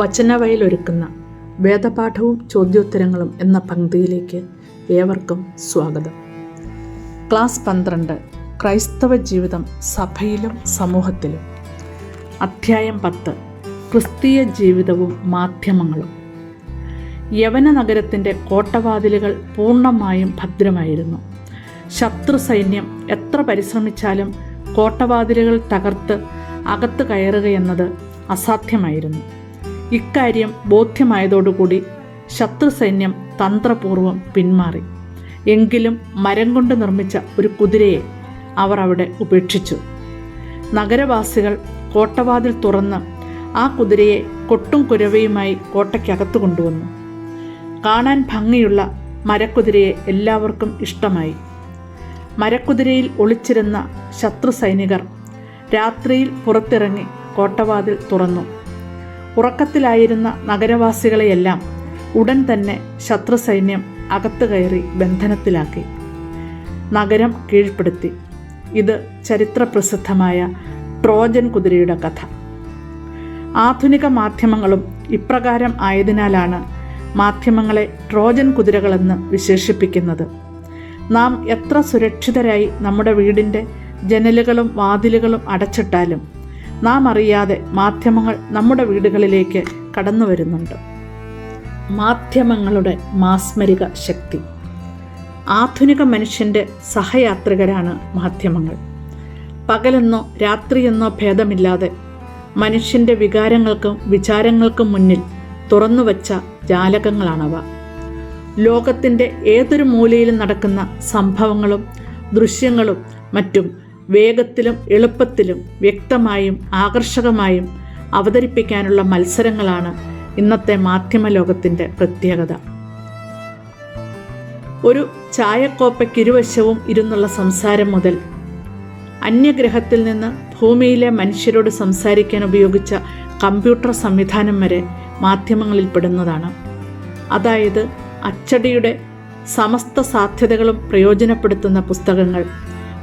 വചനവയലൊരുക്കുന്ന വേദപാഠവും ചോദ്യോത്തരങ്ങളും എന്ന പങ്ക്തിയിലേക്ക് ഏവർക്കും സ്വാഗതം. ക്ലാസ് പന്ത്രണ്ട് ക്രൈസ്തവ ജീവിതം സഭയിലും സമൂഹത്തിലും. അധ്യായം പത്ത് ക്രിസ്തീയ ജീവിതവും മാധ്യമങ്ങളും. യവന നഗരത്തിന്റെ കോട്ടവാതിലുകൾ പൂർണമായും ഭദ്രമായിരുന്നു. ശത്രു സൈന്യം എത്ര പരിശ്രമിച്ചാലും കോട്ടവാതിലുകൾ തകർത്ത് അകത്ത് കയറുകയെന്നത് അസാധ്യമായിരുന്നു. ഇക്കാര്യം ബോധ്യമായതോടുകൂടി ശത്രു സൈന്യം തന്ത്രപൂർവം പിന്മാറി. എങ്കിലും മരം കൊണ്ട് നിർമ്മിച്ച ഒരു കുതിരയെ അവർ അവിടെ ഉപേക്ഷിച്ചു. നഗരവാസികൾ കോട്ടവാതിൽ തുറന്ന് ആ കുതിരയെ കൊട്ടും കുരവയുമായി കോട്ടയ്ക്കകത്തു കൊണ്ടുവന്നു. കാണാൻ ഭംഗിയുള്ള മരക്കുതിരയെ എല്ലാവർക്കും ഇഷ്ടമായി. മരക്കുതിരയിൽ ഒളിച്ചിരുന്ന ശത്രു സൈനികർ രാത്രിയിൽ പുറത്തിറങ്ങി കോട്ടവാതിൽ തുറന്നു. ഉറക്കത്തിലായിരുന്ന നഗരവാസികളെയെല്ലാം ഉടൻ തന്നെ ശത്രു അകത്തു അകത്ത് കയറി ബന്ധനത്തിലാക്കി. നഗരം കീഴ്പ്പെടുത്തി. ഇത് ചരിത്രപ്രസിദ്ധമായ ട്രോജൻ കുതിരയുടെ കഥ. ആധുനിക മാധ്യമങ്ങളും ഇപ്രകാരം ആയതിനാലാണ് മാധ്യമങ്ങളെ ട്രോജൻ കുതിരകളെന്ന് വിശേഷിപ്പിക്കുന്നത്. നാം എത്ര സുരക്ഷിതരായി നമ്മുടെ വീടിന്റെ ജനലുകളും വാതിലുകളും അടച്ചിട്ടാലും നാം അറിയാതെ മാധ്യമങ്ങൾ നമ്മുടെ വീടുകളിലേക്ക് കടന്നു വരുന്നുണ്ട്. മാധ്യമങ്ങളുടെ മാസ്മരിക ശക്തി. ആധുനിക മനുഷ്യന്റെ സഹയാത്രികരാണ് മാധ്യമങ്ങൾ. പകലെന്നോ രാത്രിയെന്നോ ഭേദമില്ലാതെ മനുഷ്യന്റെ വികാരങ്ങൾക്കും വിചാരങ്ങൾക്കും മുന്നിൽ തുറന്നുവച്ച ജാലകങ്ങളാണവ. ലോകത്തിന്റെ ഏതൊരു മൂലയിലും നടക്കുന്ന സംഭവങ്ങളും ദൃശ്യങ്ങളും മറ്റും വേഗത്തിലും എളുപ്പത്തിലും വ്യക്തമായും ആകർഷകമായും അവതരിപ്പിക്കാനുള്ള മത്സരങ്ങളാണ് ഇന്നത്തെ മാധ്യമ ലോകത്തിന്റെ പ്രത്യേകത. ഒരു ചായക്കോപ്പയ്ക്കിരുവശവും ഇരുന്നുള്ള സംസാരം മുതൽ അന്യഗ്രഹത്തിൽ നിന്ന് ഭൂമിയിലെ മനുഷ്യരോട് സംസാരിക്കാൻ ഉപയോഗിച്ച കമ്പ്യൂട്ടർ സംവിധാനം വരെ മാധ്യമങ്ങളിൽ പെടുന്നതാണ്. അതായത് അച്ചടിയുടെ സമസ്ത സാധ്യതകളും പ്രയോജനപ്പെടുത്തുന്ന പുസ്തകങ്ങൾ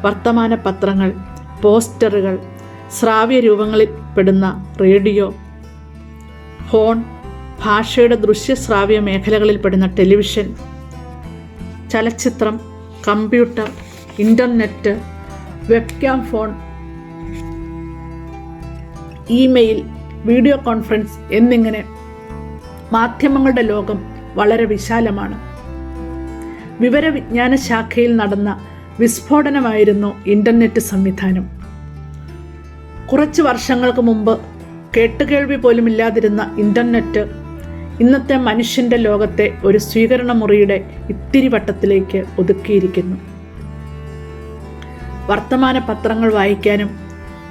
വർത്തമാന പത്രങ്ങൾ പോസ്റ്ററുകൾ ശ്രാവ്യ രൂപങ്ങളിൽ പെടുന്ന റേഡിയോ ഫോൺ ഭാഷയുടെ ദൃശ്യശ്രാവ്യ മേഖലകളിൽ പെടുന്ന ടെലിവിഷൻ ചലച്ചിത്രം computer internet webcam phone email video conference എന്നിങ്ങനെ മാധ്യമങ്ങളുടെ ലോകം വളരെ വിശാലമാണ്. വിവരവിജ്ഞാന ശാഖയിൽ നടന്ന വിസ്ഫോടനമായിരുന്നു ഇന്റർനെറ്റ് സംവിധാനം. കുറച്ച് വർഷങ്ങൾക്ക് മുമ്പ് കേട്ടുകേൾവി പോലുമില്ലാതിരുന്ന ഇന്റർനെറ്റ് ഇന്നത്തെ മനുഷ്യന്റെ ലോകത്തെ ഒരു സ്വീകരണ മുറിയുടെ ഇത്തിരി വട്ടത്തിലേക്ക് ഒതുക്കിയിരിക്കുന്നു. വർത്തമാന പത്രങ്ങൾ വായിക്കാനും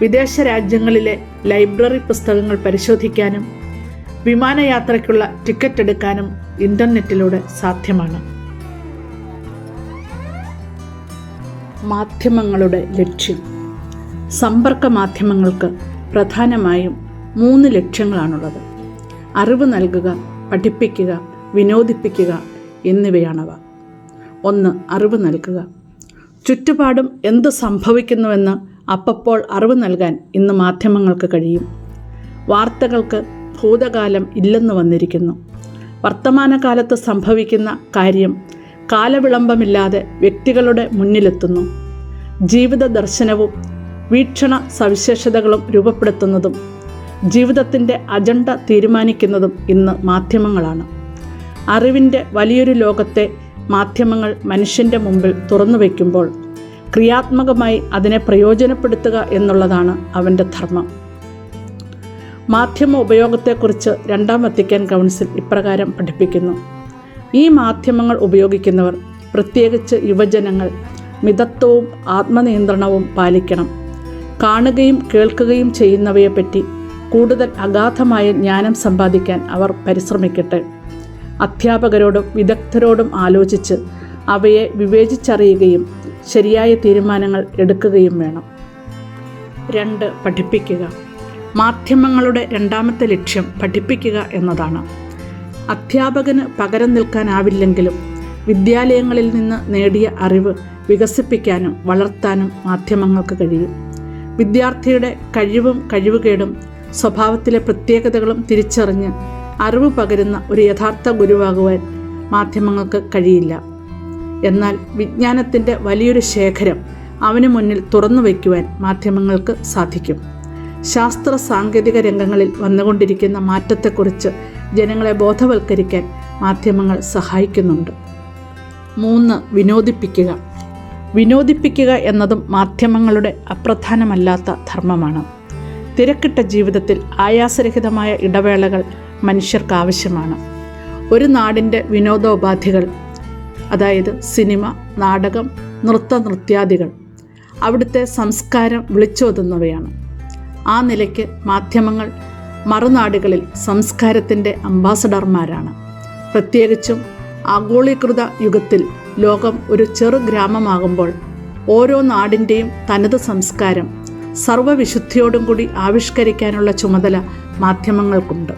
വിദേശ രാജ്യങ്ങളിലെ ലൈബ്രറി പുസ്തകങ്ങൾ പരിശോധിക്കാനും വിമാനയാത്രയ്ക്കുള്ള ടിക്കറ്റ് എടുക്കാനും ഇന്റർനെറ്റിലൂടെ സാധ്യമാണ്. മാധ്യമങ്ങളുടെ ലക്ഷ്യം. സമ്പർക്ക മാധ്യമങ്ങൾക്ക് പ്രധാനമായും മൂന്ന് ലക്ഷ്യങ്ങളാണുള്ളത്. അറിവ് നൽകുക പഠിപ്പിക്കുക വിനോദിപ്പിക്കുക എന്നിവയാണവ. ഒന്ന് അറിവ് നൽകുക. ചുറ്റുപാടും എന്ത് സംഭവിക്കുന്നുവെന്ന് അപ്പപ്പോൾ അറിവ് നൽകാൻ ഇന്ന് മാധ്യമങ്ങൾക്ക് കഴിയും. വാർത്തകൾക്ക് ഭൂതകാലം ഇല്ലെന്ന് വന്നിരിക്കുന്നു. വർത്തമാനകാലത്ത് സംഭവിക്കുന്ന കാര്യം കാലവിളംബമില്ലാതെ വ്യക്തികളുടെ മുന്നിലെത്തുന്നു. ജീവിത ദർശനവും വീക്ഷണ സവിശേഷതകളും രൂപപ്പെടുത്തുന്നതും ജീവിതത്തിന്റെ അജണ്ട തീരുമാനിക്കുന്നതും ഇന്ന് മാധ്യമങ്ങളാണ്. അറിവിന്റെ വലിയൊരു ലോകത്തെ മാധ്യമങ്ങൾ മനുഷ്യന്റെ മുമ്പിൽ തുറന്നു വയ്ക്കുമ്പോൾ ക്രിയാത്മകമായി അതിനെ പ്രയോജനപ്പെടുത്തുക എന്നുള്ളതാണ് അവന്റെ ധർമ്മം. മാധ്യമ ഉപയോഗത്തെക്കുറിച്ച് രണ്ടാം വത്തിക്കാൻ കൗൺസിൽ ഇപ്രകാരം പഠിപ്പിക്കുന്നു. ഈ മാധ്യമങ്ങൾ ഉപയോഗിക്കുന്നവർ പ്രത്യേകിച്ച് യുവജനങ്ങൾ മിതത്വവും ആത്മനിയന്ത്രണവും പാലിക്കണം. കാണുകയും കേൾക്കുകയും ചെയ്യുന്നവയെപ്പറ്റി കൂടുതൽ അഗാധമായ ജ്ഞാനം സമ്പാദിക്കാൻ അവർ പരിശ്രമിക്കട്ടെ. അധ്യാപകരോടും വിദഗ്ധരോടും ആലോചിച്ച് അവയെ വിവേചിച്ചറിയുകയും ശരിയായ തീരുമാനങ്ങൾ എടുക്കുകയും വേണം. രണ്ട് പഠിപ്പിക്കുക. മാധ്യമങ്ങളുടെ രണ്ടാമത്തെ ലക്ഷ്യം പഠിപ്പിക്കുക എന്നതാണ്. അധ്യാപകന് പകരം നിൽക്കാനാവില്ലെങ്കിലും വിദ്യാലയങ്ങളിൽ നിന്ന് നേടിയ അറിവ് വികസിപ്പിക്കാനും വളർത്താനും മാധ്യമങ്ങൾക്ക് കഴിയും. വിദ്യാർത്ഥിയുടെ കഴിവും കഴിവുകേടും സ്വഭാവത്തിലെ പ്രത്യേകതകളും തിരിച്ചറിഞ്ഞ് അറിവ് പകരുന്ന ഒരു യഥാർത്ഥ ഗുരുവാകുവാൻ മാധ്യമങ്ങൾക്ക് കഴിയില്ല. എന്നാൽ വിജ്ഞാനത്തിന്റെ വലിയൊരു ശേഖരം അവന് മുന്നിൽ തുറന്നു വയ്ക്കുവാൻ മാധ്യമങ്ങൾക്ക് സാധിക്കും. ശാസ്ത്ര സാങ്കേതിക രംഗങ്ങളിൽ വന്നുകൊണ്ടിരിക്കുന്ന മാറ്റത്തെക്കുറിച്ച് ജനങ്ങളെ ബോധവൽക്കരിക്കാൻ മാധ്യമങ്ങൾ സഹായിക്കുന്നുണ്ട്. മൂന്ന് വിനോദിപ്പിക്കുക. വിനോദിപ്പിക്കുക എന്നതും മാധ്യമങ്ങളുടെ അപ്രധാനമല്ലാത്ത ധർമ്മമാണ്. തിരക്കിട്ട ജീവിതത്തിൽ ആയാസരഹിതമായ ഇടവേളകൾ മനുഷ്യർക്ക് ആവശ്യമാണ് ഒരു നാടിന്റെ വിനോദോപാധികൾ അതായത് സിനിമ നാടകം നൃത്ത നൃത്യാദികൾ അവിടുത്തെ സംസ്കാരം വിളിച്ചോതുന്നവയാണ്. ആ നിലയ്ക്ക് മാധ്യമങ്ങൾ മറുനാടുകളിൽ സംസ്കാരത്തിന്റെ അംബാസഡർമാരാണ്. പ്രത്യേകിച്ചും ആഗോളീകൃത യുഗത്തിൽ ലോകം ഒരു ചെറു ഗ്രാമമാകുമ്പോൾ ഓരോ നാടിന്റെയും തനത് സംസ്കാരം സർവവിശുദ്ധിയോടും കൂടി ആവിഷ്കരിക്കാനുള്ള ചുമതല മാധ്യമങ്ങൾക്കുണ്ട്.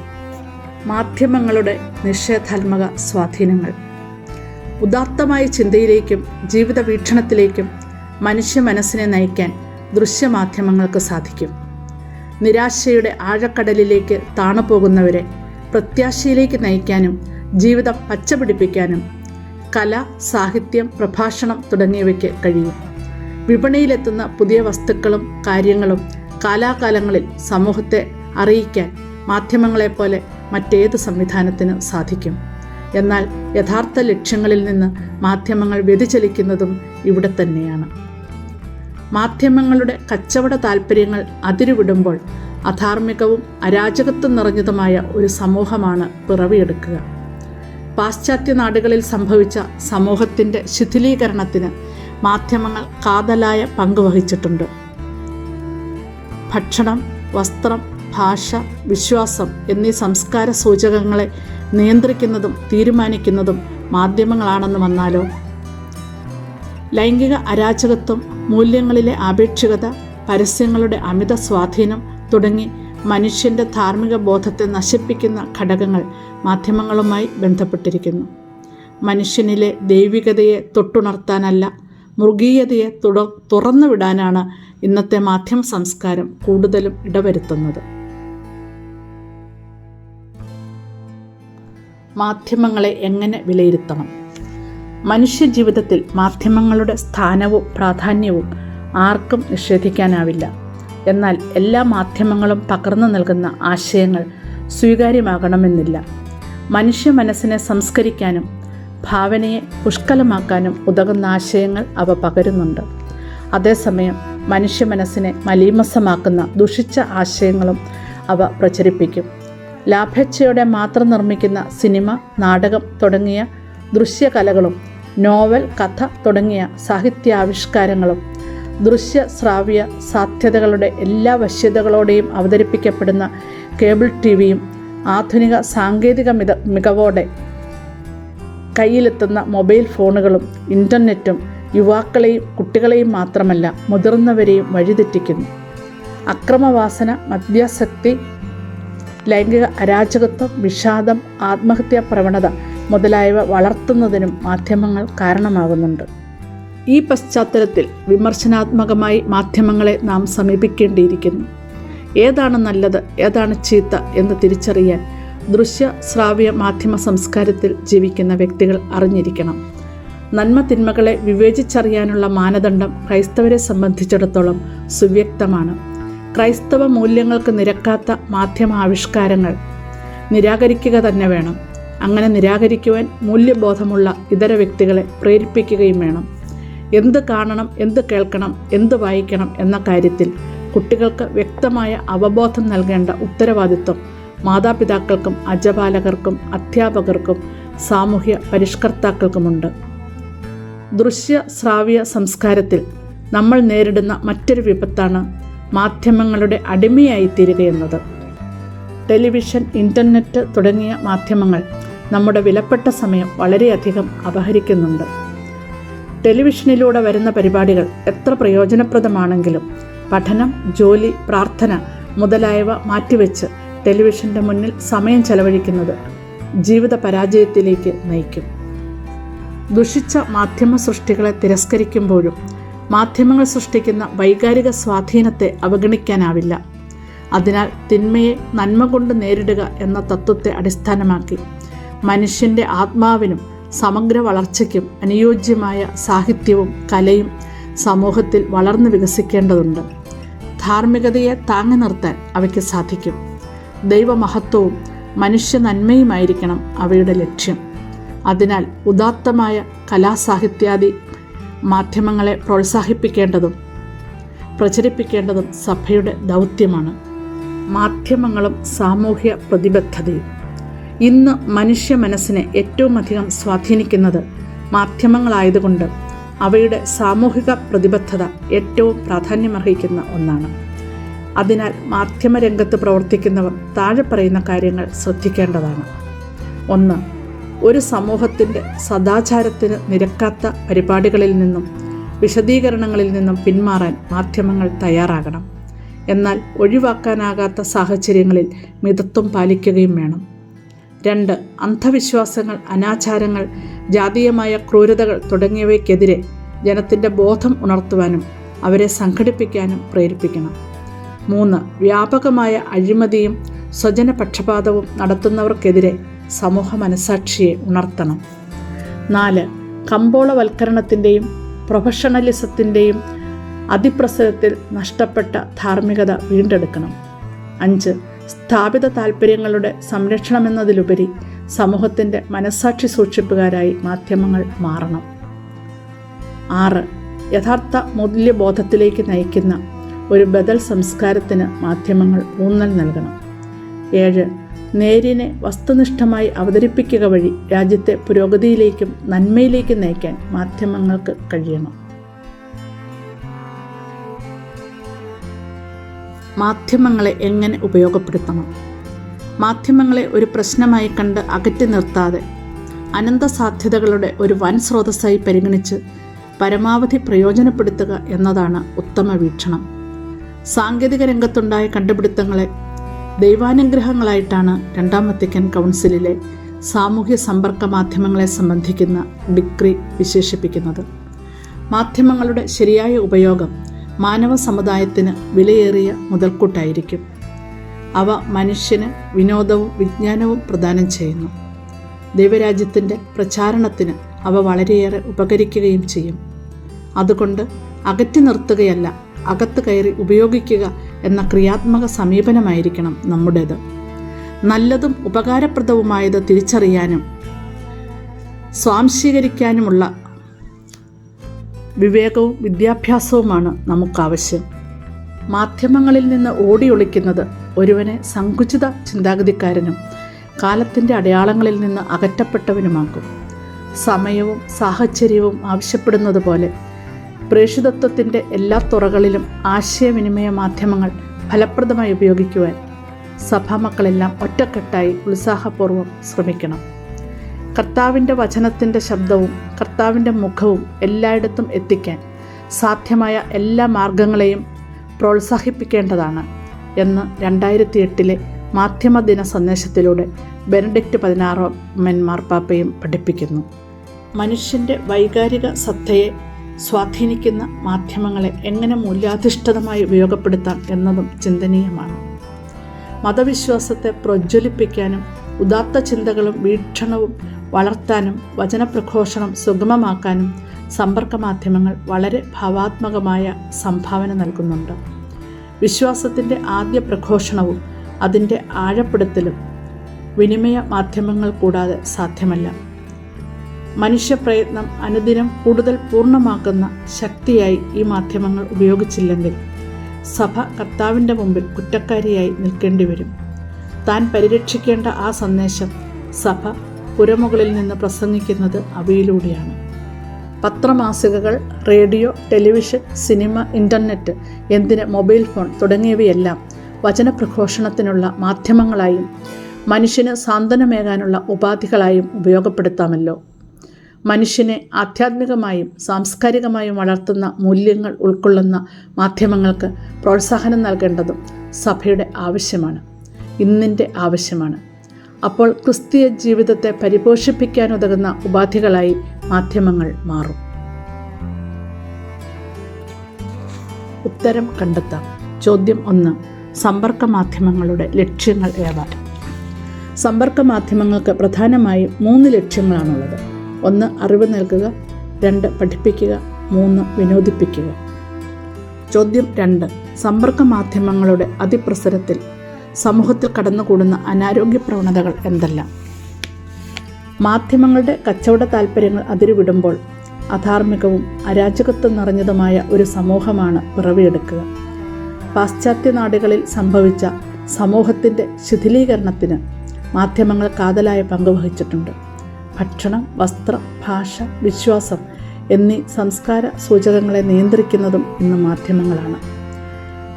മാധ്യമങ്ങളുടെ നിഷേധാത്മക സ്വാധീനങ്ങൾ. ഉദാത്തമായ ചിന്തയിലേക്കും ജീവിത വീക്ഷണത്തിലേക്കും മനുഷ്യ മനസ്സിനെ നയിക്കാൻ ദൃശ്യമാധ്യമങ്ങൾക്ക് സാധിക്കും. നിരാശയുടെ ആഴക്കടലിലേക്ക് താണുപോകുന്നവരെ പ്രത്യാശയിലേക്ക് നയിക്കാനും ജീവിതം പച്ചപിടിപ്പിക്കാനും കല സാഹിത്യം പ്രഭാഷണം തുടങ്ങിയവയ്ക്ക് കഴിയും. വിപണിയിലെത്തുന്ന പുതിയ വസ്തുക്കളും കാര്യങ്ങളും കാലാകാലങ്ങളിൽ സമൂഹത്തെ അറിയിക്കാൻ മാധ്യമങ്ങളെപ്പോലെ മറ്റേത് സംവിധാനത്തിന് സാധിക്കും. എന്നാൽ യഥാർത്ഥ ലക്ഷ്യങ്ങളിൽ നിന്ന് മാധ്യമങ്ങൾ വ്യതിചലിക്കുന്നതും ഇവിടെ തന്നെയാണ്. മാധ്യമങ്ങളുടെ കച്ചവട താൽപ്പര്യങ്ങൾ അതിരുവിടുമ്പോൾ അധാർമികവും അരാജകത്വം നിറഞ്ഞതുമായ ഒരു സമൂഹമാണ് പിറവിയെടുക്കുക. പാശ്ചാത്യ നാടുകളിൽ സംഭവിച്ച സമൂഹത്തിന്റെ ശിഥിലീകരണത്തിന് മാധ്യമങ്ങൾ കാതലായ പങ്ക് വഹിച്ചിട്ടുണ്ട്. ഭക്ഷണം വസ്ത്രം ഭാഷ വിശ്വാസം എന്നീ സംസ്കാര സൂചകങ്ങളെ നിയന്ത്രിക്കുന്നതും തീരുമാനിക്കുന്നതും മാധ്യമങ്ങളാണെന്ന് വന്നാലോ ലൈംഗിക അരാജകത്വം മൂല്യങ്ങളിലെ ആപേക്ഷികത പരസ്യങ്ങളുടെ അമിത സ്വാധീനം തുടങ്ങി മനുഷ്യന്റെ ധാർമ്മിക ബോധത്തെ നശിപ്പിക്കുന്ന ഘടകങ്ങൾ മാധ്യമങ്ങളുമായി ബന്ധപ്പെട്ടിരിക്കുന്നു. മനുഷ്യനിലെ ദൈവികതയെ തൊട്ടുണർത്താനല്ല മൃഗീയതയെ തുട തുറന്നുവിടാനാണ് ഇന്നത്തെ മാധ്യമ സംസ്കാരം കൂടുതലും ഇടവരുത്തുന്നത്. മാധ്യമങ്ങളെ എങ്ങനെ വിലയിരുത്തണം? മനുഷ്യജീവിതത്തിൽ മാധ്യമങ്ങളുടെ സ്ഥാനവും പ്രാധാന്യവും ആർക്കും നിഷേധിക്കാനാവില്ല. എന്നാൽ എല്ലാ മാധ്യമങ്ങളും പകർന്നു നൽകുന്ന ആശയങ്ങൾ സ്വീകാര്യമാകണമെന്നില്ല. മനുഷ്യ മനസ്സിനെ സംസ്കരിക്കാനും ഭാവനയെ പുഷ്കലമാക്കാനും ഉതകുന്ന ആശയങ്ങൾ അവ പകരുന്നുണ്ട്. അതേസമയം മനുഷ്യ മനസ്സിനെ മലീമസമാക്കുന്ന ദുഷിച്ച ആശയങ്ങളും അവ പ്രചരിപ്പിക്കും. ലാഭേച്ഛയോടെ മാത്രം നിർമ്മിക്കുന്ന സിനിമ നാടകം തുടങ്ങിയ ദൃശ്യകലകളും നോവൽ കഥ തുടങ്ങിയ സാഹിത്യാവിഷ്കാരങ്ങളും ദൃശ്യ ശ്രാവ്യ സാധ്യതകളുടെ എല്ലാ വശ്യതകളോടെയും അവതരിപ്പിക്കപ്പെടുന്ന കേബിൾ ടി വിയും ആധുനിക സാങ്കേതിക മിത മികവോടെ കയ്യിലെത്തുന്ന മൊബൈൽ ഫോണുകളും ഇന്റർനെറ്റും യുവാക്കളെയും കുട്ടികളെയും മാത്രമല്ല മുതിർന്നവരെയും വഴിതെറ്റിക്കുന്നു. അക്രമവാസന മദ്യാസക്തി ലൈംഗിക അരാജകത്വം വിഷാദം ആത്മഹത്യാ പ്രവണത മുതലായവ വളർത്തുന്നതിനും മാധ്യമങ്ങൾ കാരണമാകുന്നുണ്ട്. ഈ പശ്ചാത്തലത്തിൽ വിമർശനാത്മകമായി മാധ്യമങ്ങളെ നാം സമീപിക്കേണ്ടിയിരിക്കുന്നു. ഏതാണ് നല്ലത് ഏതാണ് ചീത്ത എന്ന് തിരിച്ചറിയാൻ ദൃശ്യ ശ്രാവ്യ മാധ്യമ സംസ്കാരത്തിൽ ജീവിക്കുന്ന വ്യക്തികൾ അറിഞ്ഞിരിക്കണം. നന്മ തിന്മകളെ വിവേചിച്ചറിയാനുള്ള മാനദണ്ഡം ക്രൈസ്തവരെ സംബന്ധിച്ചിടത്തോളം സുവ്യക്തമാണ്. ക്രൈസ്തവ മൂല്യങ്ങൾക്ക് നിരക്കാത്ത മാധ്യമ ആവിഷ്കാരങ്ങൾ നിരാകരിക്കുക തന്നെ വേണം. അങ്ങനെ നിരാകരിക്കുവാൻ മൂല്യബോധമുള്ള ഇതര വ്യക്തികളെ പ്രേരിപ്പിക്കുകയും വേണം. എന്ത് കാണണം എന്ത് കേൾക്കണം എന്ത് വായിക്കണം എന്ന കാര്യത്തിൽ കുട്ടികൾക്ക് വ്യക്തമായ അവബോധം നൽകേണ്ട ഉത്തരവാദിത്വം മാതാപിതാക്കൾക്കും അജപാലകർക്കും അധ്യാപകർക്കും സാമൂഹ്യ പരിഷ്കർത്താക്കൾക്കുമുണ്ട്. ദൃശ്യ ശ്രാവ്യ സംസ്കാരത്തിൽ നമ്മൾ നേരിടുന്ന മറ്റൊരു വിപത്താണ് മാധ്യമങ്ങളുടെ അടിമയായിത്തീരുകയെന്നത്. ടെലിവിഷൻ ഇന്റർനെറ്റ് തുടങ്ങിയ മാധ്യമങ്ങൾ നമ്മുടെ വിലപ്പെട്ട സമയം വളരെയധികം അപഹരിക്കുന്നുണ്ട്. ടെലിവിഷനിലൂടെ വരുന്ന പരിപാടികൾ എത്ര പ്രയോജനപ്രദമാണെങ്കിലും പഠനം ജോലി പ്രാർത്ഥന മുതലായവ മാറ്റിവെച്ച് ടെലിവിഷന്റെ മുന്നിൽ സമയം ചെലവഴിക്കുന്നത് ജീവിത പരാജയത്തിലേക്ക് നയിക്കും. ദുഷിച്ച മാധ്യമ സൃഷ്ടികളെ തിരസ്കരിക്കുമ്പോഴും മാധ്യമങ്ങൾ സൃഷ്ടിക്കുന്ന വൈകാരിക സ്വാധീനത്തെ അവഗണിക്കാനാവില്ല. അതിനാൽ തിന്മയെ നന്മ കൊണ്ട് നേരിടുക എന്ന തത്വത്തെ അടിസ്ഥാനമാക്കി മനുഷ്യന്റെ ആത്മാവിനും സമഗ്ര വളർച്ചയ്ക്കും അനുയോജ്യമായ സാഹിത്യവും കലയും സമൂഹത്തിൽ വളർന്നു വികസിക്കേണ്ടതുണ്ട്. ധാർമ്മികതയെ താങ്ങി നിർത്താൻ അവയ്ക്ക് സാധിക്കും. ദൈവമഹത്വവും മനുഷ്യ നന്മയുമായിരിക്കണം അവയുടെ ലക്ഷ്യം. അതിനാൽ ഉദാത്തമായ കലാസാഹിത്യാദി മാധ്യമങ്ങളെ പ്രോത്സാഹിപ്പിക്കേണ്ടതും പ്രചരിപ്പിക്കേണ്ടതും സഭയുടെ ദൗത്യമാണ്. മാധ്യമങ്ങളും സാമൂഹ്യ പ്രതിബദ്ധതയും ഇന്ന് മനുഷ്യ മനസ്സിനെ ഏറ്റവും അധികം സ്വാധീനിക്കുന്നത് മാധ്യമങ്ങളായതുകൊണ്ട് അവയുടെ സാമൂഹിക പ്രതിബദ്ധത ഏറ്റവും പ്രാധാന്യമർഹിക്കുന്ന ഒന്നാണ്. അതിനാൽ മാധ്യമരംഗത്ത് പ്രവർത്തിക്കുന്നവർ താഴെ പറയുന്ന കാര്യങ്ങൾ ശ്രദ്ധിക്കേണ്ടതാണ്. ഒന്ന് ഒരു സമൂഹത്തിന്റെ സദാചാരത്തിന് നിരക്കാത്ത പരിപാടികളിൽ നിന്നും വിശദീകരണങ്ങളിൽ നിന്നും പിന്മാറാൻ മാധ്യമങ്ങൾ തയ്യാറാകണം. എന്നാൽ ഒഴിവാക്കാനാകാത്ത സാഹചര്യങ്ങളിൽ മിതത്വം പാലിക്കുകയും വേണം. രണ്ട് അന്ധവിശ്വാസങ്ങൾ അനാചാരങ്ങൾ ജാതീയമായ ക്രൂരതകൾ തുടങ്ങിയവയ്ക്കെതിരെ ജനത്തിന്റെ ബോധം ഉണർത്തുവാനും അവരെ സംഘടിപ്പിക്കാനും പ്രേരിപ്പിക്കണം. മൂന്ന് വ്യാപകമായ അഴിമതിയും സ്വജനപക്ഷപാതവും നടത്തുന്നവർക്കെതിരെ സമൂഹ മനസാക്ഷിയെ ഉണർത്തണം. നാല് കമ്പോളവൽക്കരണത്തിന്റെയും പ്രൊഫഷണലിസത്തിന്റെയും അതിപ്രസരത്തിൽ നഷ്ടപ്പെട്ട ധാർമ്മികത വീണ്ടെടുക്കണം. അഞ്ച് സ്ഥാപിത താൽപ്പര്യങ്ങളുടെ സംരക്ഷണമെന്നതിലുപരി സമൂഹത്തിന്റെ മനസാക്ഷി സൂക്ഷിപ്പുകാരായി മാധ്യമങ്ങൾ മാറണം. ആറ് യഥാർത്ഥ മൂല്യബോധത്തിലേക്ക് നയിക്കുന്ന ഒരു ബദൽ സംസ്കാരത്തിന് മാധ്യമങ്ങൾ ഊന്നൽ നൽകണം. ഏഴ് നേരിനെ വസ്തുനിഷ്ഠമായി അവതരിപ്പിക്കുക വഴി രാജ്യത്തെ പുരോഗതിയിലേക്കും നന്മയിലേക്കും നയിക്കാൻ മാധ്യമങ്ങൾക്ക് കഴിയണം. മാധ്യമങ്ങളെ എങ്ങനെ ഉപയോഗപ്പെടുത്തണം? മാധ്യമങ്ങളെ ഒരു പ്രശ്നമായി കണ്ട് അകറ്റി നിർത്താതെ അനന്ത സാധ്യതകളുടെ ഒരു വൻ സ്രോതസ്സായി പരിഗണിച്ച് പരമാവധി പ്രയോജനപ്പെടുത്തുക എന്നതാണ് ഉത്തമ വീക്ഷണം. സാങ്കേതിക രംഗത്തുണ്ടായ കണ്ടുപിടുത്തങ്ങളെ ദൈവാനുഗ്രഹങ്ങളായിട്ടാണ് രണ്ടാം വത്തിക്കൻ കൗൺസിലിലെ സാമൂഹ്യ സമ്പർക്ക മാധ്യമങ്ങളെ സംബന്ധിക്കുന്ന ഡിഗ്രി വിശേഷിപ്പിക്കുന്നത്. മാധ്യമങ്ങളുടെ ശരിയായ ഉപയോഗം മാനവ സമുദായത്തിന് വിലയേറിയ മുതൽക്കൂട്ടായിരിക്കും. അവ മനുഷ്യന് വിനോദവും വിജ്ഞാനവും പ്രദാനം ചെയ്യുന്നു. ദൈവരാജ്യത്തിന്റെ പ്രചാരണത്തിന് അവ വളരെയേറെ ഉപകരിക്കുകയും ചെയ്യും. അതുകൊണ്ട് അകറ്റി നിർത്തുകയല്ല അകത്ത് കയറി ഉപയോഗിക്കുക എന്ന ക്രിയാത്മക സമീപനമായിരിക്കണം നമ്മുടേത്. നല്ലതും ഉപകാരപ്രദവുമായത് തിരിച്ചറിയാനും സ്വാംശീകരിക്കാനുമുള്ള വിവേകവും വിദ്യാഭ്യാസവുമാണ് നമുക്കാവശ്യം. മാധ്യമങ്ങളിൽ നിന്ന് ഓടിയൊളിക്കുന്നത് ഒരുവനെ സങ്കുചിത ചിന്താഗതിക്കാരനും കാലത്തിന്റെ അടയാളങ്ങളിൽ നിന്ന് അകറ്റപ്പെട്ടവനുമാക്കും. സമയവും സാഹചര്യവും ആവശ്യപ്പെടുന്നത് പോലെ പ്രേഷിതത്വത്തിന്റെ എല്ലാ തുറകളിലും ആശയവിനിമയ മാധ്യമങ്ങൾ ഫലപ്രദമായി ഉപയോഗിക്കുവാൻ സഭാമക്കളെല്ലാം ഒറ്റക്കെട്ടായി ഉത്സാഹപൂർവം ശ്രമിക്കണം. കർത്താവിന്റെ വചനത്തിന്റെ ശബ്ദവും കർത്താവിന്റെ മുഖവും എല്ലായിടത്തും എത്തിക്കാൻ സാധ്യമായ എല്ലാ മാർഗങ്ങളെയും പ്രോത്സാഹിപ്പിക്കേണ്ടതാണ് എന്ന് രണ്ടായിരത്തി എട്ടിലെ മാധ്യമദിന സന്ദേശത്തിലൂടെ ബെനഡിക്റ്റ് പതിനാറാമൻ മാർപ്പാപ്പയും പഠിപ്പിക്കുന്നു. മനുഷ്യന്റെ വൈകാരിക സത്തയെ സ്വാധീനിക്കുന്ന മാധ്യമങ്ങളെ എങ്ങനെ മൂല്യാധിഷ്ഠിതമായി ഉപയോഗപ്പെടുത്താം എന്നതും ചിന്തനീയമാണ്. മതവിശ്വാസത്തെ പ്രജ്വലിപ്പിക്കാനും ഉദാത്ത ചിന്തകളും വീക്ഷണവും വളർത്താനും വചനപ്രഘോഷണം സുഗമമാക്കാനും സമ്പർക്ക മാധ്യമങ്ങൾ വളരെ ഭാവാത്മകമായ സംഭാവന നൽകുന്നുണ്ട്. വിശ്വാസത്തിന്റെ ആദ്യ പ്രഘോഷണവും അതിന്റെ ആഴപ്പെടുത്തലും വിനിമയ മാധ്യമങ്ങൾ കൂടാതെ സാധ്യമല്ല. മനുഷ്യപ്രയത്നം അനുദിനം കൂടുതൽ പൂർണമാക്കുന്ന ശക്തിയായി ഈ മാധ്യമങ്ങൾ ഉപയോഗിച്ചില്ലെങ്കിൽ സഭ കർത്താവിന്റെ മുമ്പിൽ കുറ്റക്കാരിയായി നിൽക്കേണ്ടി വരും താൻ പരിരക്ഷിക്കേണ്ട ആ സന്ദേശം സഭ പുരമുകളിൽ നിന്ന് പ്രസംഗിക്കുന്നത് അവയിലൂടെയാണ്. പത്രമാസികകൾ റേഡിയോ ടെലിവിഷൻ സിനിമ ഇന്റർനെറ്റ് എന്തിന് മൊബൈൽ ഫോൺ തുടങ്ങിയവയെല്ലാം വചനപ്രഘോഷണത്തിനുള്ള മാധ്യമങ്ങളായും മനുഷ്യന് സാന്ത്വനമേകാനുള്ള ഉപാധികളായും ഉപയോഗപ്പെടുത്താമല്ലോ. മനുഷ്യനെ ആധ്യാത്മികമായും സാംസ്കാരികമായും വളർത്തുന്ന മൂല്യങ്ങൾ ഉൾക്കൊള്ളുന്ന മാധ്യമങ്ങൾക്ക് പ്രോത്സാഹനം നൽകേണ്ടതും സഭയുടെ ആവശ്യമാണ്. ഇന്നിന്റെ ആവശ്യമാണ്. അപ്പോൾ ക്രിസ്തീയ ജീവിതത്തെ പരിപോഷിപ്പിക്കാനുതകുന്ന ഉപാധികളായി മാധ്യമങ്ങൾ മാറും. ഉത്തരം കണ്ടെത്താം. ചോദ്യം ഒന്ന് സമ്പർക്ക മാധ്യമങ്ങളുടെ ലക്ഷ്യങ്ങൾ ഏവ സമ്പർക്ക മാധ്യമങ്ങൾക്ക് പ്രധാനമായും മൂന്ന് ലക്ഷ്യങ്ങളാണുള്ളത്. ഒന്ന് അറിവ് നൽകുക. രണ്ട് പഠിപ്പിക്കുക. മൂന്ന് വിനോദിപ്പിക്കുക. ചോദ്യം രണ്ട് സമ്പർക്ക മാധ്യമങ്ങളുടെ അതിപ്രസരത്തിൽ സമൂഹത്തിൽ കടന്നുകൂടുന്ന അനാരോഗ്യ പ്രവണതകൾ എന്തെല്ലാം? മാധ്യമങ്ങളുടെ കച്ചവട താൽപ്പര്യങ്ങൾ അതിരുവിടുമ്പോൾ അധാർമികവും അരാജകത്വം നിറഞ്ഞതുമായ ഒരു സമൂഹമാണ് പിറവിയെടുക്കുക. പാശ്ചാത്യ നാടുകളിൽ സംഭവിച്ച സമൂഹത്തിന്റെ ശിഥിലീകരണത്തിന് മാധ്യമങ്ങൾ കാതലായ പങ്ക് വഹിച്ചിട്ടുണ്ട്. ഭക്ഷണം വസ്ത്രം ഭാഷ വിശ്വാസം എന്നീ സംസ്കാര സൂചകങ്ങളെ നിയന്ത്രിക്കുന്നതും ഇന്ന് മാധ്യമങ്ങളാണ്.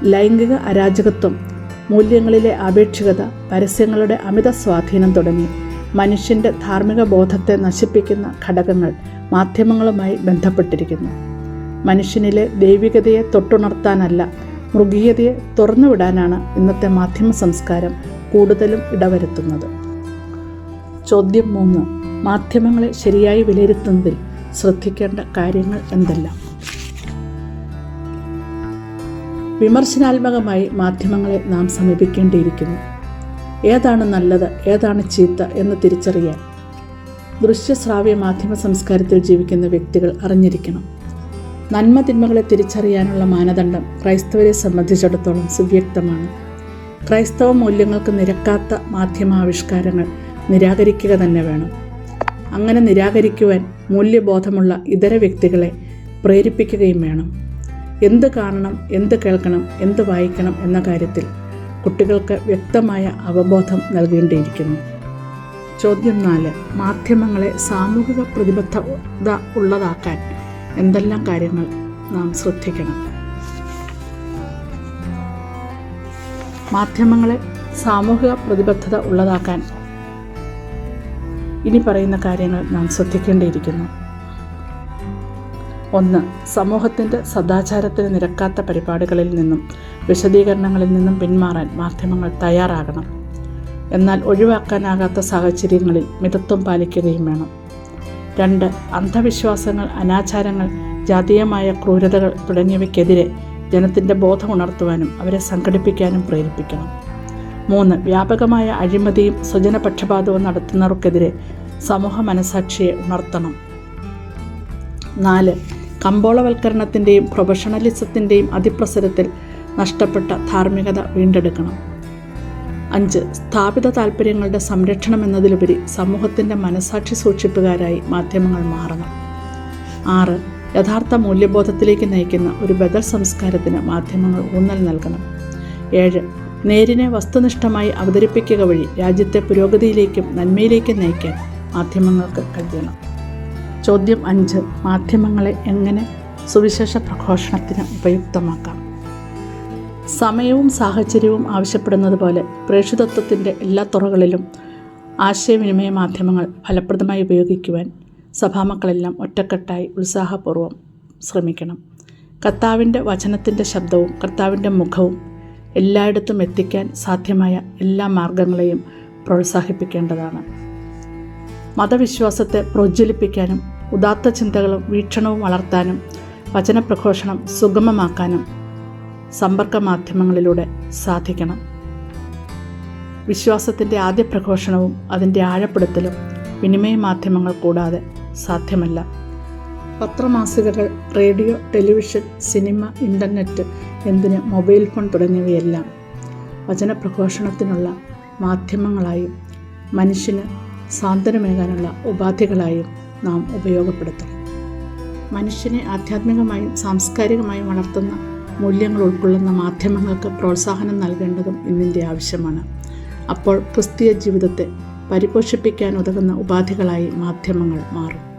ലൈംഗിക അരാജകത്വം മൂല്യങ്ങളിലെ ആപേക്ഷികത പരസ്യങ്ങളുടെ അമിത സ്വാധീനം തുടങ്ങി. മനുഷ്യന്റെ ധാർമ്മിക ബോധത്തെ നശിപ്പിക്കുന്ന ഘടകങ്ങൾ മാധ്യമങ്ങളുമായി ബന്ധപ്പെട്ടിരിക്കുന്നു. മനുഷ്യനിലെ ദൈവികതയെ തൊട്ടുണർത്താനല്ല മൃഗീയതയെ തുറന്നുവിടാനാണ് ഇന്നത്തെ മാധ്യമ സംസ്കാരം കൂടുതലും ഇടവരുത്തുന്നത്. ചോദ്യം മൂന്ന്. മാധ്യമങ്ങളെ ശരിയായി വിലയിരുത്തുന്നതിൽ ശ്രദ്ധിക്കേണ്ട കാര്യങ്ങൾ എന്തെല്ലാം? വിമർശനാത്മകമായി മാധ്യമങ്ങളെ നാം സമീപിക്കേണ്ടിയിരിക്കുന്നു. ഏതാണ് നല്ലത് ഏതാണ് ചീത്ത എന്ന് തിരിച്ചറിയാൻ ദൃശ്യശ്രാവ്യ മാധ്യമ സംസ്കാരത്തിൽ ജീവിക്കുന്ന വ്യക്തികൾ അറിഞ്ഞിരിക്കണം. നന്മ തിന്മകളെ തിരിച്ചറിയാനുള്ള മാനദണ്ഡം ക്രൈസ്തവരെ സംബന്ധിച്ചിടത്തോളം സുവ്യക്തമാണ്. ക്രൈസ്തവ മൂല്യങ്ങൾക്ക് നിരക്കാത്ത മാധ്യമാവിഷ്കാരങ്ങൾ നിരാകരിക്കുക തന്നെ വേണം. അങ്ങനെ നിരാകരിക്കുവാൻ മൂല്യബോധമുള്ള ഇതര വ്യക്തികളെ പ്രേരിപ്പിക്കുകയും വേണം. എന്ത് കാണണം എന്ത് കേൾക്കണം എന്ത് വായിക്കണം എന്ന കാര്യത്തിൽ കുട്ടികൾക്ക് വ്യക്തമായ അവബോധം നൽകേണ്ടിയിരിക്കുന്നു. ചോദ്യം നാല് മാധ്യമങ്ങളെ സാമൂഹിക പ്രതിബദ്ധത ഉള്ളതാക്കാൻ എന്തെല്ലാം കാര്യങ്ങൾ നാം ശ്രദ്ധിക്കണം? മാധ്യമങ്ങളെ സാമൂഹിക പ്രതിബദ്ധത ഉള്ളതാക്കാൻ ഇനി പറയുന്ന കാര്യങ്ങൾ നാം ശ്രദ്ധിക്കേണ്ടിയിരിക്കുന്നു. ഒന്ന് സമൂഹത്തിന്റെ സദാചാരത്തിന് നിരക്കാത്ത പരിപാടികളിൽ നിന്നും വിശദീകരണങ്ങളിൽ നിന്നും പിന്മാറാൻ മാധ്യമങ്ങൾ തയ്യാറാകണം. എന്നാൽ ഒഴിവാക്കാനാകാത്ത സാഹചര്യങ്ങളിൽ മിതത്വം പാലിക്കുകയും വേണം. രണ്ട് അന്ധവിശ്വാസങ്ങൾ അനാചാരങ്ങൾ ജാതീയമായ ക്രൂരതകൾ തുടങ്ങിയവയ്ക്കെതിരെ ജനത്തിന്റെ ബോധം ഉണർത്തുവാനും അവരെ സംഘടിപ്പിക്കാനും പ്രേരിപ്പിക്കണം. മൂന്ന് വ്യാപകമായ അഴിമതിയും സ്വജനപക്ഷപാതവും നടത്തുന്നവർക്കെതിരെ സമൂഹ മനസാക്ഷിയെ ഉണർത്തണം. നാല് കമ്പോളവൽക്കരണത്തിന്റെയും പ്രൊഫഷണലിസത്തിന്റെയും അതിപ്രസരത്തിൽ നഷ്ടപ്പെട്ട ധാർമ്മികത വീണ്ടെടുക്കണം. അഞ്ച് സ്ഥാപിത താൽപ്പര്യങ്ങളുടെ സംരക്ഷണം എന്നതിലുപരി സമൂഹത്തിന്റെ മനസാക്ഷി സൂക്ഷിപ്പുകാരായി മാധ്യമങ്ങൾ മാറണം. ആറ് യഥാർത്ഥ മൂല്യബോധത്തിലേക്ക് നയിക്കുന്ന ഒരു ബദൽ സംസ്കാരത്തിന് മാധ്യമങ്ങൾ ഊന്നൽ നൽകണം. ഏഴ് നേരിനെ വസ്തുനിഷ്ഠമായി അവതരിപ്പിക്കുക വഴി രാജ്യത്തെ പുരോഗതിയിലേക്കും നന്മയിലേക്കും നയിക്കാൻ മാധ്യമങ്ങൾക്ക് കഴിയണം. ചോദ്യം അഞ്ച്. മാധ്യമങ്ങളെ എങ്ങനെ സുവിശേഷ പ്രഘോഷണത്തിന് ഉപയുക്തമാക്കാം? സമയവും സാഹചര്യവും ആവശ്യപ്പെടുന്നത് പോലെ പ്രേക്ഷിതത്വത്തിന്റെ എല്ലാ തുറകളിലും ആശയവിനിമയ മാധ്യമങ്ങൾ ഫലപ്രദമായി ഉപയോഗിക്കുവാൻ സഭാമക്കളെല്ലാം ഒറ്റക്കെട്ടായി ഉത്സാഹപൂർവം ശ്രമിക്കണം. കർത്താവിന്റെ വചനത്തിന്റെ ശബ്ദവും കർത്താവിന്റെ മുഖവും എല്ലായിടത്തും എത്തിക്കാൻ സാധ്യമായ എല്ലാ മാർഗങ്ങളെയും പ്രോത്സാഹിപ്പിക്കേണ്ടതാണ്. മതവിശ്വാസത്തെ പ്രോജ്വലിപ്പിക്കാനും ഉദാത്ത ചിന്തകളും വീക്ഷണവും വളർത്താനും വചനപ്രഘോഷണം സുഗമമാക്കാനും സമ്പർക്ക മാധ്യമങ്ങളിലൂടെ സാധിക്കണം. വിശ്വാസത്തിന്റെ ആദ്യ പ്രഘോഷണവും അതിന്റെ ആഴപ്പെടുത്തലും വിനിമയ മാധ്യമങ്ങൾ കൂടാതെ സാധ്യമല്ല. പത്രമാസികകൾ റേഡിയോ ടെലിവിഷൻ സിനിമ ഇന്റർനെറ്റ് എന്തിന് മൊബൈൽ ഫോൺ തുടങ്ങിയവയെല്ലാം വചനപ്രഘോഷണത്തിനുള്ള മാധ്യമങ്ങളായും മനുഷ്യന് സാന്ത്വനമേകാനുള്ള ഉപാധികളായും നാം ഉപയോഗപ്പെടുത്തണം. മനുഷ്യനെ ആധ്യാത്മികമായും സാംസ്കാരികമായും വളർത്തുന്ന മൂല്യങ്ങൾ ഉൾക്കൊള്ളുന്ന മാധ്യമങ്ങൾക്ക് പ്രോത്സാഹനം നൽകേണ്ടതും ഇന്നിന്റെ ആവശ്യമാണ്. അപ്പോൾ ക്രിസ്തീയ ജീവിതത്തെ പരിപോഷിപ്പിക്കാൻ ഉതകുന്ന ഉപാധികളായി മാധ്യമങ്ങൾ മാറും.